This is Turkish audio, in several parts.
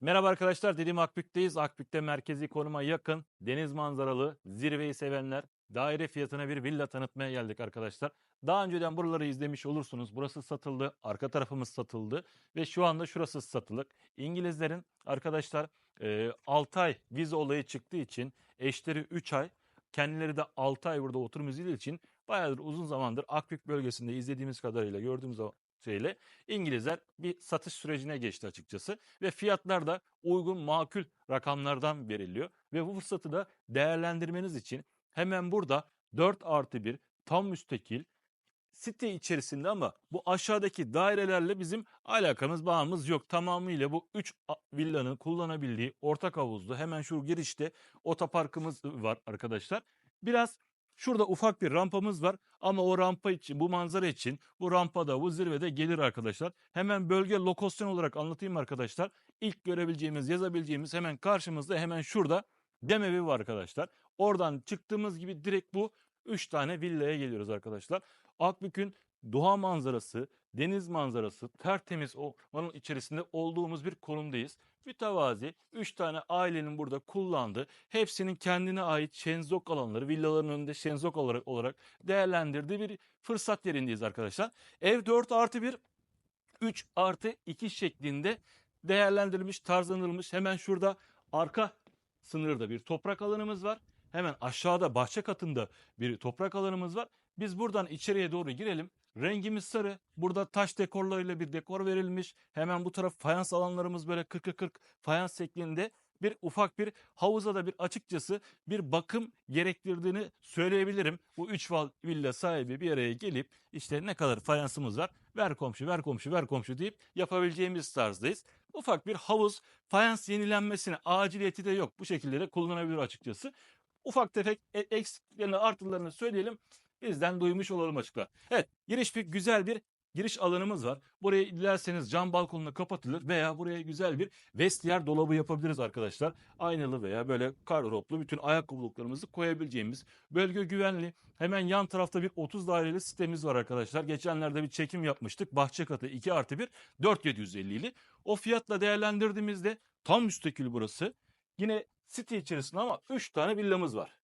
Merhaba arkadaşlar, Didim Akbük'teyiz. Akbük'te merkezi konuma yakın, deniz manzaralı, zirveyi sevenler, daire fiyatına bir villa tanıtmaya geldik arkadaşlar. Daha önceden buraları izlemiş olursunuz. Burası satıldı, arka tarafımız satıldı ve şu anda şurası satılık. İngilizlerin arkadaşlar e, 6 ay vize olayı çıktığı için eşleri 3 ay, kendileri de 6 ay burada oturum izni için bayağıdır uzun zamandır Akbük bölgesinde izlediğimiz kadarıyla gördüğümüz şeyle İngilizler bir satış sürecine geçti açıkçası ve fiyatlar da uygun makul rakamlardan veriliyor ve bu fırsatı da değerlendirmeniz için hemen burada 4 artı 1 tam müstakil site içerisinde ama bu aşağıdaki dairelerle bizim alakamız bağımız yok. Tamamıyla bu 3 villanın kullanabildiği ortak havuzlu hemen şu girişte otoparkımız var arkadaşlar. Biraz Şurada ufak bir rampamız var ama o rampa için, bu manzara için bu rampada, bu zirvede gelir arkadaşlar. Hemen bölge lokasyon olarak anlatayım arkadaşlar. İlk görebileceğimiz, yazabileceğimiz hemen karşımızda hemen şurada demevi var arkadaşlar. Oradan çıktığımız gibi direkt bu 3 tane villaya geliyoruz arkadaşlar. Akbük'ün doğa manzarası, deniz manzarası, tertemiz ormanın içerisinde olduğumuz bir konumdayız. Mütevazi 3 tane ailenin burada kullandığı hepsinin kendine ait şenzok alanları villaların önünde şenzok olarak, olarak değerlendirdiği bir fırsat yerindeyiz arkadaşlar. Ev 4 artı 1 3 artı 2 şeklinde değerlendirilmiş tarzlanılmış hemen şurada arka sınırda bir toprak alanımız var. Hemen aşağıda bahçe katında bir toprak alanımız var. Biz buradan içeriye doğru girelim. Rengimiz sarı. Burada taş dekorlarıyla bir dekor verilmiş. Hemen bu taraf fayans alanlarımız böyle 40'a 40 fayans şeklinde bir ufak bir havuza da bir açıkçası bir bakım gerektirdiğini söyleyebilirim. Bu 3 villa sahibi bir araya gelip işte ne kadar fayansımız var ver komşu ver komşu ver komşu deyip yapabileceğimiz tarzdayız. Ufak bir havuz fayans yenilenmesine aciliyeti de yok. Bu şekilde de kullanabilir açıkçası. Ufak tefek e- eksiklerini artılarını söyleyelim bizden duymuş olalım açıklar. Evet giriş bir güzel bir giriş alanımız var. Buraya dilerseniz cam balkonla kapatılır veya buraya güzel bir vestiyer dolabı yapabiliriz arkadaşlar. Aynalı veya böyle kardoroplu bütün ayakkabılıklarımızı koyabileceğimiz bölge güvenli. Hemen yan tarafta bir 30 daireli sitemiz var arkadaşlar. Geçenlerde bir çekim yapmıştık. Bahçe katı 2 artı 1 4750'li. O fiyatla değerlendirdiğimizde tam müstakil burası. Yine site içerisinde ama 3 tane villamız var.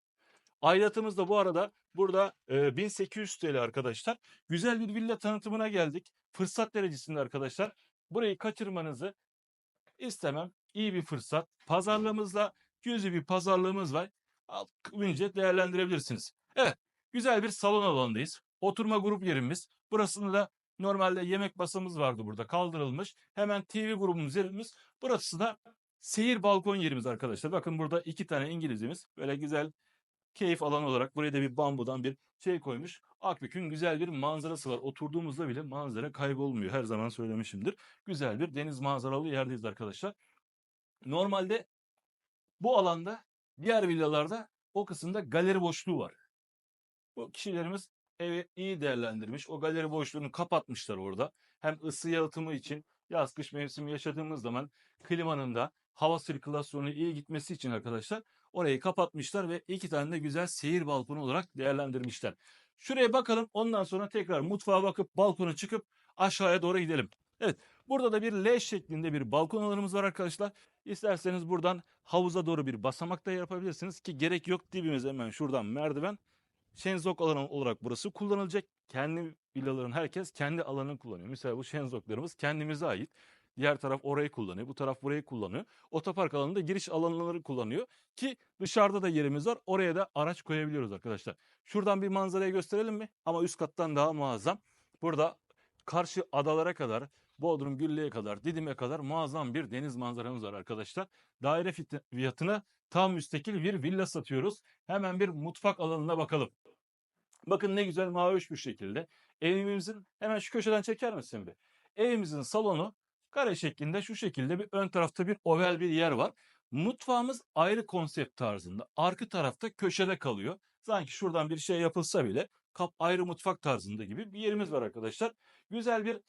Aidatımız da bu arada burada e, 1800 TL arkadaşlar. Güzel bir villa tanıtımına geldik. Fırsat derecesinde arkadaşlar. Burayı kaçırmanızı istemem. İyi bir fırsat. Pazarlığımızda yüzü bir pazarlığımız var. Önce değerlendirebilirsiniz. Evet. Güzel bir salon alanındayız. Oturma grup yerimiz. Burasında da normalde yemek masamız vardı burada kaldırılmış. Hemen TV grubumuz yerimiz. Burası da seyir balkon yerimiz arkadaşlar. Bakın burada iki tane İngilizimiz böyle güzel keyif alanı olarak buraya da bir bambudan bir şey koymuş. Akbük'ün güzel bir manzarası var. Oturduğumuzda bile manzara kaybolmuyor. Her zaman söylemişimdir. Güzel bir deniz manzaralı yerdeyiz arkadaşlar. Normalde bu alanda diğer villalarda o kısımda galeri boşluğu var. Bu kişilerimiz evi iyi değerlendirmiş. O galeri boşluğunu kapatmışlar orada. Hem ısı yalıtımı için yaz kış mevsimi yaşadığımız zaman klimanın da hava sirkülasyonu iyi gitmesi için arkadaşlar orayı kapatmışlar ve iki tane de güzel seyir balkonu olarak değerlendirmişler. Şuraya bakalım ondan sonra tekrar mutfağa bakıp balkona çıkıp aşağıya doğru gidelim. Evet burada da bir L şeklinde bir balkon alanımız var arkadaşlar. İsterseniz buradan havuza doğru bir basamak da yapabilirsiniz ki gerek yok dibimiz hemen şuradan merdiven. Şenzok alanı olarak burası kullanılacak. Kendi villaların herkes kendi alanını kullanıyor. Mesela bu şenzoklarımız kendimize ait. Diğer taraf orayı kullanıyor. Bu taraf burayı kullanıyor. Otopark alanında giriş alanları kullanıyor. Ki dışarıda da yerimiz var. Oraya da araç koyabiliyoruz arkadaşlar. Şuradan bir manzarayı gösterelim mi? Ama üst kattan daha muazzam. Burada karşı adalara kadar, Bodrum Güllü'ye kadar, Didim'e kadar muazzam bir deniz manzaramız var arkadaşlar. Daire fiyatına tam müstakil bir villa satıyoruz. Hemen bir mutfak alanına bakalım. Bakın ne güzel maviş bir şekilde. Evimizin hemen şu köşeden çeker misin bir? Evimizin salonu Kare şeklinde şu şekilde bir ön tarafta bir oval bir yer var. Mutfağımız ayrı konsept tarzında. Arka tarafta köşede kalıyor. Sanki şuradan bir şey yapılsa bile kap ayrı mutfak tarzında gibi bir yerimiz var arkadaşlar. Güzel bir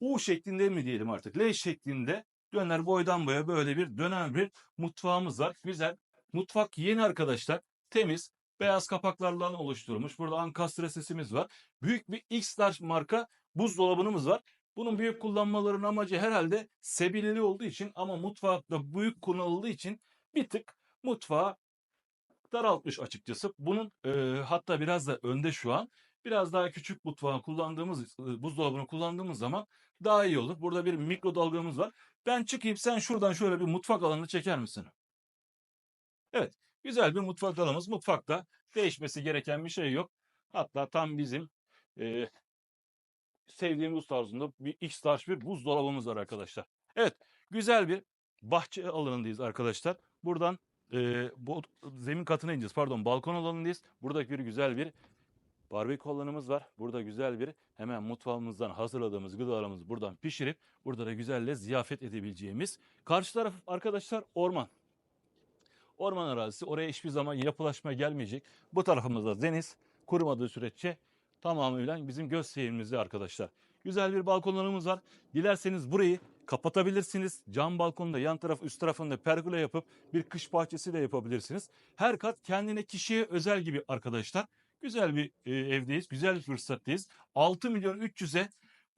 U şeklinde mi diyelim artık L şeklinde döner boydan boya böyle bir dönen bir mutfağımız var. Güzel. Mutfak yeni arkadaşlar. Temiz. Beyaz kapaklarla oluşturulmuş. Burada ankastre sesimiz var. Büyük bir X large marka buzdolabımız var. Bunun büyük kullanmaların amacı herhalde sebileli olduğu için ama mutfakta büyük kullanıldığı için bir tık mutfağı daraltmış açıkçası. Bunun e, hatta biraz da önde şu an. Biraz daha küçük mutfağı kullandığımız, e, buzdolabını kullandığımız zaman daha iyi olur. Burada bir mikrodalgamız var. Ben çıkayım sen şuradan şöyle bir mutfak alanını çeker misin? Evet. Güzel bir mutfak alanımız. Mutfakta değişmesi gereken bir şey yok. Hatta tam bizim e, sevdiğimiz tarzında bir X tarz bir buzdolabımız var arkadaşlar. Evet. Güzel bir bahçe alanındayız arkadaşlar. Buradan e, bu zemin katına ineceğiz. Pardon balkon alanındayız. Burada bir güzel bir barbekü alanımız var. Burada güzel bir hemen mutfağımızdan hazırladığımız gıdalarımızı buradan pişirip burada da güzelle ziyafet edebileceğimiz. Karşı taraf arkadaşlar orman. Orman arazisi. Oraya hiçbir zaman yapılaşma gelmeyecek. Bu tarafımızda deniz. Kurumadığı süreççe tamamıyla bizim göz seyrimizde arkadaşlar. Güzel bir balkonlarımız var. Dilerseniz burayı kapatabilirsiniz. Cam balkonda yan taraf üst tarafında pergola yapıp bir kış bahçesi de yapabilirsiniz. Her kat kendine kişiye özel gibi arkadaşlar. Güzel bir e, evdeyiz. Güzel bir fırsattayız. 6 milyon 300'e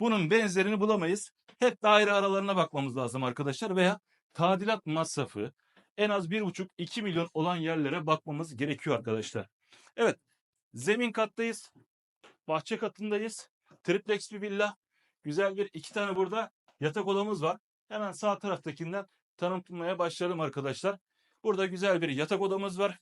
bunun benzerini bulamayız. Hep daire aralarına bakmamız lazım arkadaşlar veya tadilat masrafı en az 1,5-2 milyon olan yerlere bakmamız gerekiyor arkadaşlar. Evet zemin kattayız. Bahçe katındayız. Triplex bir villa. Güzel bir iki tane burada yatak odamız var. Hemen sağ taraftakinden tanıtmaya başlayalım arkadaşlar. Burada güzel bir yatak odamız var.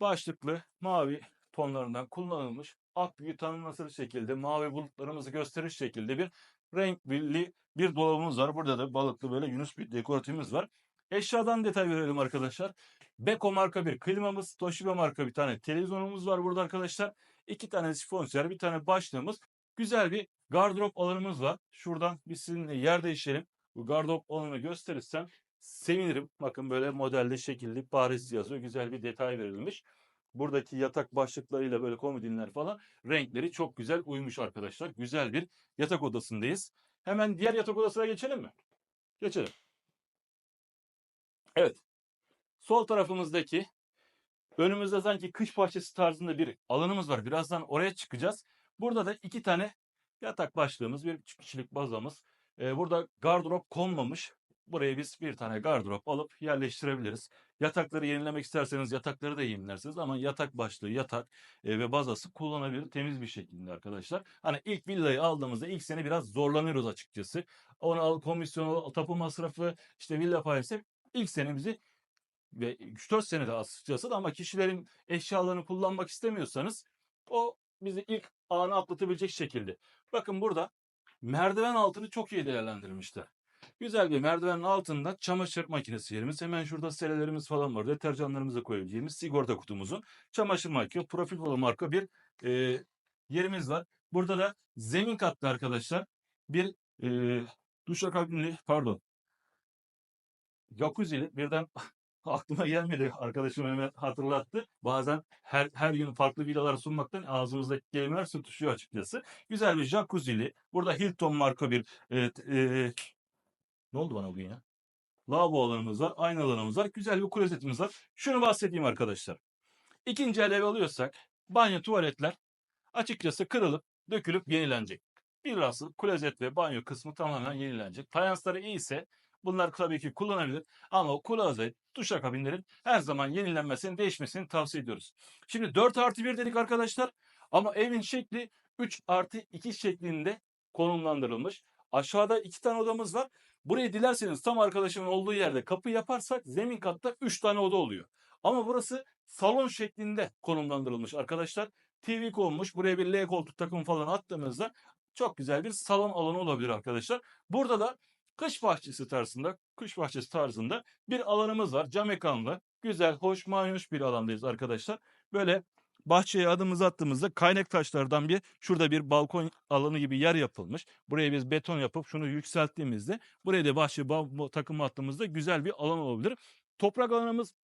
Başlıklı mavi tonlarından kullanılmış akbüyü tanımlasır şekilde mavi bulutlarımızı gösterir şekilde bir renkli bir dolabımız var. Burada da balıklı böyle Yunus bir dekoratifimiz var. Eşyadan detay verelim arkadaşlar. Beko marka bir klimamız, Toshiba marka bir tane televizyonumuz var burada arkadaşlar. İki tane sponser, bir tane başlığımız. Güzel bir gardırop alanımız var. Şuradan bir sizinle yer değişelim. Bu gardırop alanını gösterirsem sevinirim. Bakın böyle modelde şekilli Paris yazıyor. Güzel bir detay verilmiş. Buradaki yatak başlıklarıyla böyle komodinler falan renkleri çok güzel uymuş arkadaşlar. Güzel bir yatak odasındayız. Hemen diğer yatak odasına geçelim mi? Geçelim. Evet. Sol tarafımızdaki önümüzde sanki kış bahçesi tarzında bir alanımız var. Birazdan oraya çıkacağız. Burada da iki tane yatak başlığımız, bir kişilik bazamız. Ee, burada gardırop konmamış. Buraya biz bir tane gardırop alıp yerleştirebiliriz. Yatakları yenilemek isterseniz yatakları da yenilersiniz ama yatak başlığı, yatak e, ve bazası kullanabilir temiz bir şekilde arkadaşlar. Hani ilk villayı aldığımızda ilk sene biraz zorlanıyoruz açıkçası. Onu al komisyonu, tapu masrafı, işte villa payesi ilk senemizi ve 3-4 senede açıkçası da ama kişilerin eşyalarını kullanmak istemiyorsanız o bizi ilk anı atlatabilecek şekilde. Bakın burada merdiven altını çok iyi değerlendirmişler. Güzel bir merdivenin altında çamaşır makinesi yerimiz. Hemen şurada selelerimiz falan var. Deterjanlarımızı koyabileceğimiz sigorta kutumuzun çamaşır makinesi profil olan marka bir e, yerimiz var. Burada da zemin katlı arkadaşlar bir e, duşakabinli pardon jacuzzi'li birden aklıma gelmedi. Arkadaşım hemen hatırlattı. Bazen her her gün farklı villalar sunmaktan ağzımızdaki kelimeler tutuşuyor açıkçası. Güzel bir jacuzzi'li. Burada Hilton marka bir e, e, ne oldu bana bugün ya? Lavabo alanımız var, ayna alanımız var, güzel bir klozetimiz var. Şunu bahsedeyim arkadaşlar. İkinci el ev alıyorsak banyo, tuvaletler açıkçası kırılıp, dökülüp yenilenecek. Bilhassa klozet ve banyo kısmı tamamen yenilenecek. Fayansları iyiyse bunlar tabii ki kullanabilir. Ama o klozet, duşakabinlerin her zaman yenilenmesini, değişmesini tavsiye ediyoruz. Şimdi 4 artı 1 dedik arkadaşlar. Ama evin şekli 3 artı 2 şeklinde konumlandırılmış. Aşağıda iki tane odamız var. Burayı dilerseniz tam arkadaşımın olduğu yerde kapı yaparsak zemin katta 3 tane oda oluyor. Ama burası salon şeklinde konumlandırılmış arkadaşlar. TV konmuş. Buraya bir L koltuk takım falan attığımızda çok güzel bir salon alanı olabilir arkadaşlar. Burada da kış bahçesi tarzında, kış bahçesi tarzında bir alanımız var. Cam ekranlı, güzel, hoş, manyoş bir alandayız arkadaşlar. Böyle bahçeye adımımızı attığımızda kaynak taşlardan bir şurada bir balkon alanı gibi yer yapılmış. Buraya biz beton yapıp şunu yükselttiğimizde buraya da bahçe ba- takımı attığımızda güzel bir alan olabilir. Toprak alanımız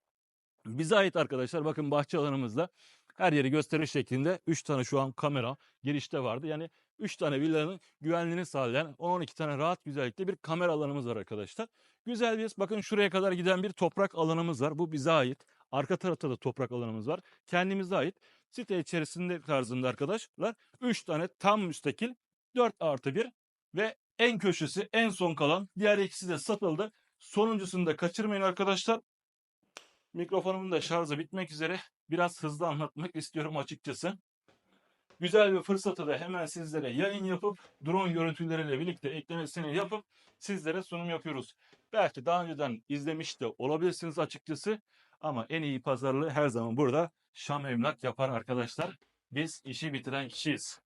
bize ait arkadaşlar. Bakın bahçe alanımızda her yeri gösterir şeklinde 3 tane şu an kamera girişte vardı. Yani 3 tane villanın güvenliğini sağlayan 10-12 tane rahat güzellikte bir kamera alanımız var arkadaşlar. Güzel bir bakın şuraya kadar giden bir toprak alanımız var. Bu bize ait. Arka tarafta da toprak alanımız var. Kendimize ait. Site içerisinde tarzında arkadaşlar 3 tane tam müstakil 4 artı 1 ve en köşesi en son kalan. Diğer ikisi de satıldı. Sonuncusunu da kaçırmayın arkadaşlar. Mikrofonumun da şarjı bitmek üzere. Biraz hızlı anlatmak istiyorum açıkçası. Güzel bir fırsatı da hemen sizlere yayın yapıp drone görüntüleriyle birlikte eklemesini yapıp sizlere sunum yapıyoruz. Belki daha önceden izlemiş de olabilirsiniz açıkçası. Ama en iyi pazarlığı her zaman burada Şam Emlak yapar arkadaşlar. Biz işi bitiren kişiyiz.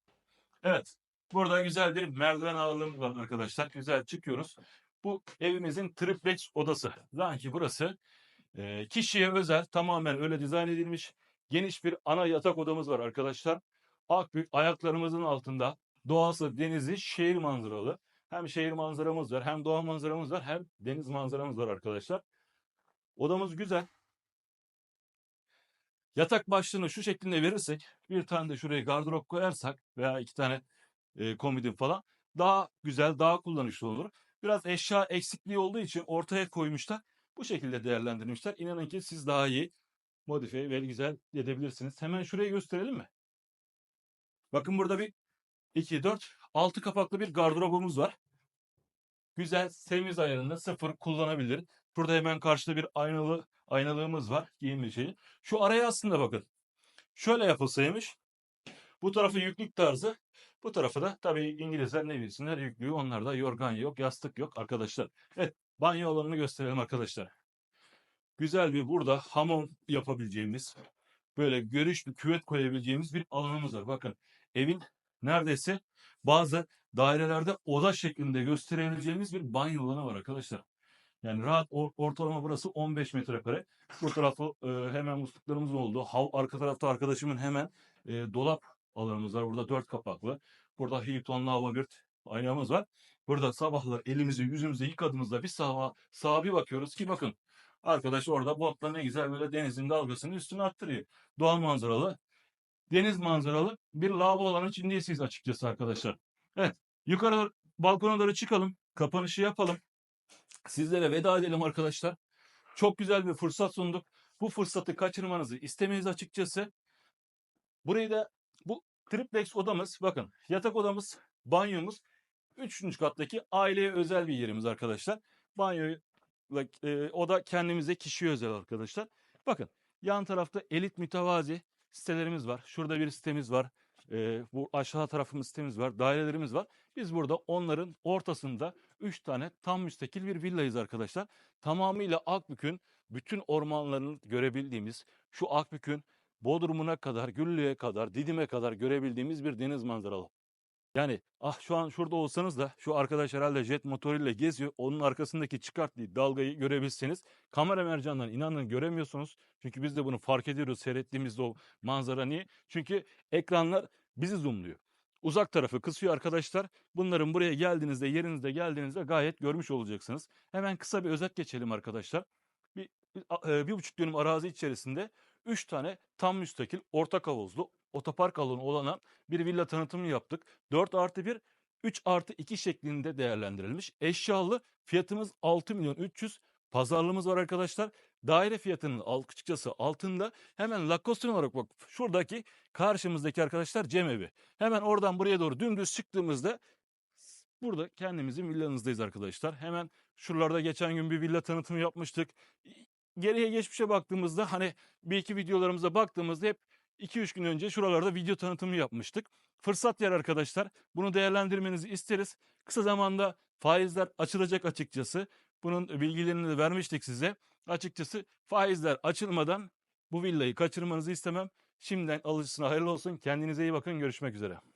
Evet. Burada güzel bir merdiven ağırlığımız var arkadaşlar. Güzel çıkıyoruz. Bu evimizin triplex odası. Sanki burası e, kişiye özel tamamen öyle dizayn edilmiş. Geniş bir ana yatak odamız var arkadaşlar. Akbük ayaklarımızın altında doğası, denizi, şehir manzaralı. Hem şehir manzaramız var, hem doğa manzaramız var, hem deniz manzaramız var arkadaşlar. Odamız güzel. Yatak başlığını şu şeklinde verirsek, bir tane de şuraya gardırop koyarsak veya iki tane e, komodin falan daha güzel, daha kullanışlı olur. Biraz eşya eksikliği olduğu için ortaya koymuşlar. Bu şekilde değerlendirmişler. İnanın ki siz daha iyi modifiye ve güzel edebilirsiniz. Hemen şurayı gösterelim mi? Bakın burada bir 2, 4, 6 kapaklı bir gardırobumuz var. Güzel, temiz ayarında sıfır kullanabilir. Burada hemen karşıda bir aynalı aynalığımız var. Giyinme şeyi. Şu araya aslında bakın. Şöyle yapılsaymış. Bu tarafı yüklük tarzı. Bu tarafı da tabii İngilizler ne bilsinler yüklüğü. Onlarda yorgan yok, yastık yok arkadaşlar. Evet, banyo alanını gösterelim arkadaşlar. Güzel bir burada hamam yapabileceğimiz, böyle görüş bir küvet koyabileceğimiz bir alanımız var. Bakın evin neredeyse bazı dairelerde oda şeklinde gösterebileceğimiz bir banyo alanı var arkadaşlar. Yani rahat or- ortalama burası 15 metrekare. Bu tarafı e, hemen musluklarımız oldu. Hav arka tarafta arkadaşımın hemen e, dolap alanımız var. Burada dört kapaklı. Burada Hilton Lava bir aynamız var. Burada sabahlar elimizi yüzümüzü yıkadığımızda bir sağa, sağa bir bakıyoruz ki bakın arkadaş orada botla ne güzel böyle denizin dalgasını üstüne attırıyor. Doğal manzaralı deniz manzaralı bir lavabo alanın içindeyiz açıkçası arkadaşlar. Evet yukarı balkona doğru çıkalım. Kapanışı yapalım. Sizlere veda edelim arkadaşlar. Çok güzel bir fırsat sunduk. Bu fırsatı kaçırmanızı istemeyiz açıkçası. Burayı da bu triplex odamız bakın yatak odamız, banyomuz, üçüncü kattaki aileye özel bir yerimiz arkadaşlar. Banyo e, o da kendimize kişiye özel arkadaşlar. Bakın yan tarafta elit mütevazi sitelerimiz var. Şurada bir sitemiz var. E, bu aşağı tarafımız sitemiz var. Dairelerimiz var. Biz burada onların ortasında 3 tane tam müstakil bir villayız arkadaşlar. Tamamıyla Akbük'ün bütün ormanlarını görebildiğimiz şu Akbük'ün Bodrum'una kadar, Güllü'ye kadar, Didim'e kadar görebildiğimiz bir deniz manzaralı. Yani ah şu an şurada olsanız da şu arkadaş herhalde jet motoruyla geziyor. Onun arkasındaki çıkarttığı dalgayı görebilseniz kamera mercanından inanın göremiyorsunuz. Çünkü biz de bunu fark ediyoruz seyrettiğimizde o manzara niye? Çünkü ekranlar bizi zoomluyor. Uzak tarafı kısıyor arkadaşlar. Bunların buraya geldiğinizde yerinizde geldiğinizde gayet görmüş olacaksınız. Hemen kısa bir özet geçelim arkadaşlar. Bir, bir, e, bir buçuk dönüm arazi içerisinde 3 tane tam müstakil ortak havuzlu otopark alanı olana bir villa tanıtımı yaptık. 4 artı 1, 3 artı 2 şeklinde değerlendirilmiş. Eşyalı fiyatımız 6 milyon 300. Pazarlığımız var arkadaşlar. Daire fiyatının açıkçası altında hemen Lacoste'un olarak bak şuradaki karşımızdaki arkadaşlar Cem evi. Hemen oradan buraya doğru dümdüz çıktığımızda burada kendimizin villanızdayız arkadaşlar. Hemen şuralarda geçen gün bir villa tanıtımı yapmıştık. Geriye geçmişe baktığımızda hani bir iki videolarımıza baktığımızda hep 2-3 gün önce şuralarda video tanıtımı yapmıştık. Fırsat yer arkadaşlar. Bunu değerlendirmenizi isteriz. Kısa zamanda faizler açılacak açıkçası. Bunun bilgilerini de vermiştik size. Açıkçası faizler açılmadan bu villayı kaçırmanızı istemem. Şimdiden alıcısına hayırlı olsun. Kendinize iyi bakın. Görüşmek üzere.